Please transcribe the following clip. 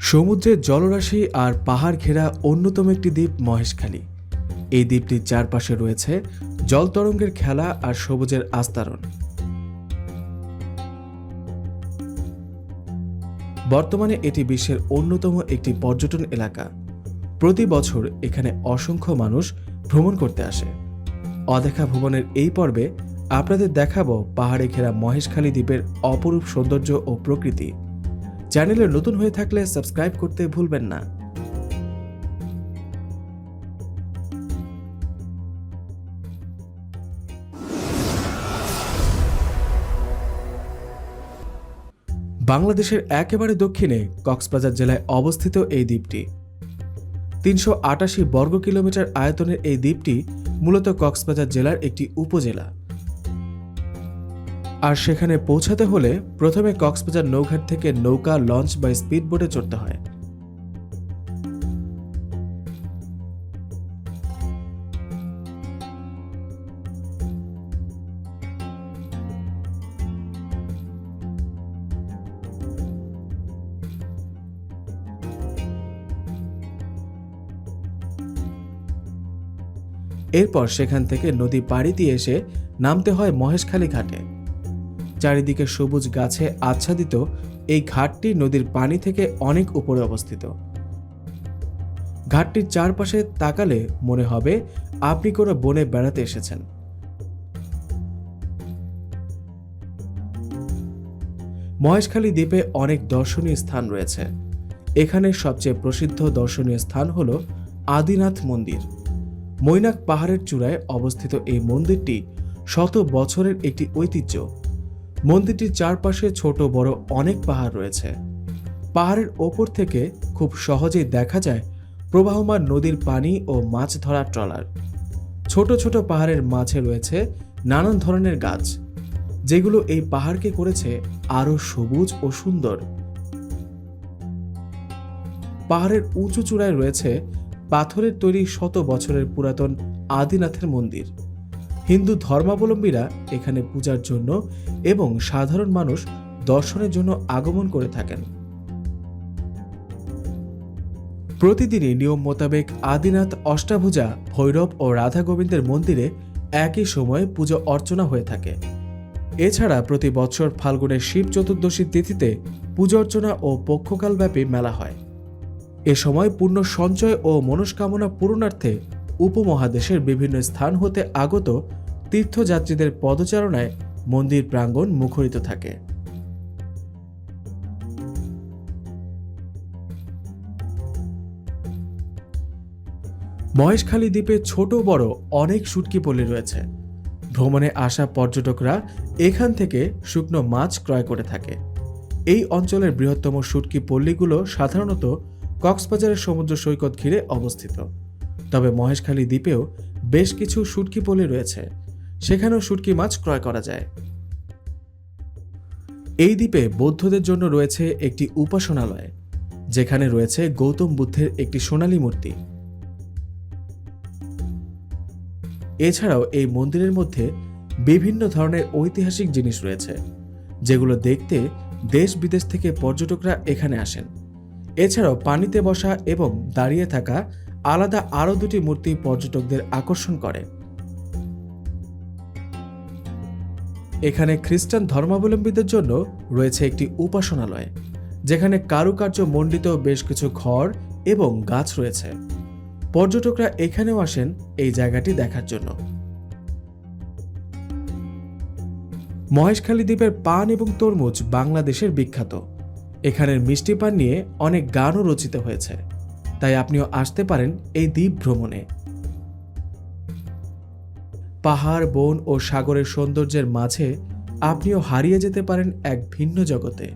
সমুদ্রের জলরাশি আর পাহাড় ঘেরা অন্যতম একটি দ্বীপ মহেশখালী। এই দ্বীপটির চারপাশে রয়েছে জলতরঙ্গের খেলা আর সবুজের আস্তারণ। বর্তমানে এটি বিশ্বের অন্যতম একটি পর্যটন এলাকা। প্রতি বছর এখানে অসংখ্য মানুষ ভ্রমণ করতে আসে। অদেখা ভ্রমণের এই পর্বে আপনাদের দেখাবো পাহাড়ে ঘেরা মহেশখালী দ্বীপের অপরূপ সৌন্দর্য ও প্রকৃতি। চ্যানেলে নতুন হয়ে থাকলে সাবস্ক্রাইব করতে ভুলবেন না। বাংলাদেশের একেবারে দক্ষিণে কক্সবাজার জেলায় অবস্থিত এই দ্বীপটি। তিনশো আটাশি বর্গ কিলোমিটার আয়তনের এই দ্বীপটি মূলত কক্সবাজার জেলার একটি উপজেলা। আর সেখানে পৌঁছাতে হলে প্রথমে কক্সবাজার নৌঘাট থেকে নৌকা, লঞ্চ বা স্পিড বোটে চড়তে হয়। এরপর সেখান থেকে নদী পাড়ি দিয়ে এসে নামতে হয় মহেশখালী ঘাটে। চারিদিকে সবুজ গাছে আচ্ছাদিত এই ঘাটটি নদীর পানি থেকে অনেক উপরে অবস্থিত। ঘাটটির চারপাশে তাকালে মনে হবে আপনি কোনো বনে বেড়াতে এসেছেন। মহেশখালী দ্বীপে অনেক দর্শনীয় স্থান রয়েছে। এখানে সবচেয়ে প্রসিদ্ধ দর্শনীয় স্থান হল আদিনাথ মন্দির। মৈনাক পাহাড়ের চূড়ায় অবস্থিত এই মন্দিরটি শত বছরের একটি ঐতিহ্য। মন্দিরটির চারপাশে ছোট বড় অনেক পাহাড় রয়েছে। পাহাড়ের ওপর থেকে খুব সহজেই দেখা যায় প্রবাহমান নদীর পানি ও মাছ ধরার ট্রলার। ছোট ছোট পাহাড়ের মাঝে রয়েছে নানান ধরনের গাছ, যেগুলো এই পাহাড়কে করেছে আরও সবুজ ও সুন্দর। পাহাড়ের উঁচু চূড়ায় রয়েছে পাথরের তৈরি শত বছরের পুরাতন আদিনাথের মন্দির। হিন্দু ধর্মাবলম্বীরা এখানে পূজার জন্য এবং সাধারণ মানুষ দর্শনের জন্য আগমন করে থাকেন। প্রতিদিনই নিয়ম মোতাবেক আদিনাথ অষ্টাভুজা, ভৈরব ও রাধা গোবিন্দের মন্দিরে একই সময়ে পুজো অর্চনা হয়ে থাকে। এছাড়া প্রতি বছর ফাল্গুনের শিব চতুর্দশীর তিথিতে পুজো অর্চনা ও পক্ষকালব্যাপী মেলা হয়। এ সময় পূর্ণ সঞ্চয় ও মনস্কামনা পূরণার্থে উপমহাদেশের বিভিন্ন স্থান হতে আগত তীর্থযাত্রীদের পদচারণায় মন্দির প্রাঙ্গণ মুখরিত থাকে। মহেশখালী দ্বীপে ছোট বড় অনেক শুটকি পল্লী রয়েছে। ভ্রমণে আসা পর্যটকরা এখান থেকে শুকনো মাছ ক্রয় করে থাকে। এই অঞ্চলের বৃহত্তম শুটকি পল্লীগুলো সাধারণত কক্সবাজারের সমুদ্র সৈকত ঘিরে অবস্থিত। তবে মহেশখালী দ্বীপেও বেশ কিছু শুটকি পল্লী রয়েছে। সেখানেও শুটকি মাছ ক্রয় করা যায়। এই দ্বীপে বৌদ্ধদের জন্য রয়েছে একটি উপাসনালয়, যেখানে রয়েছে গৌতম বুদ্ধের একটি সোনালী মূর্তি। এছাড়াও এই মন্দিরের মধ্যে বিভিন্ন ধরনের ঐতিহাসিক জিনিস রয়েছে, যেগুলো দেখতে দেশ বিদেশ থেকে পর্যটকরা এখানে আসেন। এছাড়াও পানিতে বসা এবং দাঁড়িয়ে থাকা আলাদা আরও দুটি মূর্তি পর্যটকদের আকর্ষণ করে। এখানে খ্রিস্টান ধর্মাবলম্বীদের জন্য রয়েছে একটি উপাসনালয়, যেখানে কারুকার্য মণ্ডিত বেশ কিছু ঘর এবং গাছ রয়েছে। পর্যটকরা এখানেও আসেন এই জায়গাটি দেখার জন্য। মহেশখালী দ্বীপের পান এবং তরমুজ বাংলাদেশের বিখ্যাত। এখানের মিষ্টি পান নিয়ে অনেক গানও রচিত হয়েছে। তাই আপনিও আসতে পারেন এই দ্বীপ ভ্রমণে। পাহাড় বন ও সাগরের সৌন্দর্যের মাঝে আপনিও হারিয়ে যেতে পারেন এক ভিন্ন জগতে।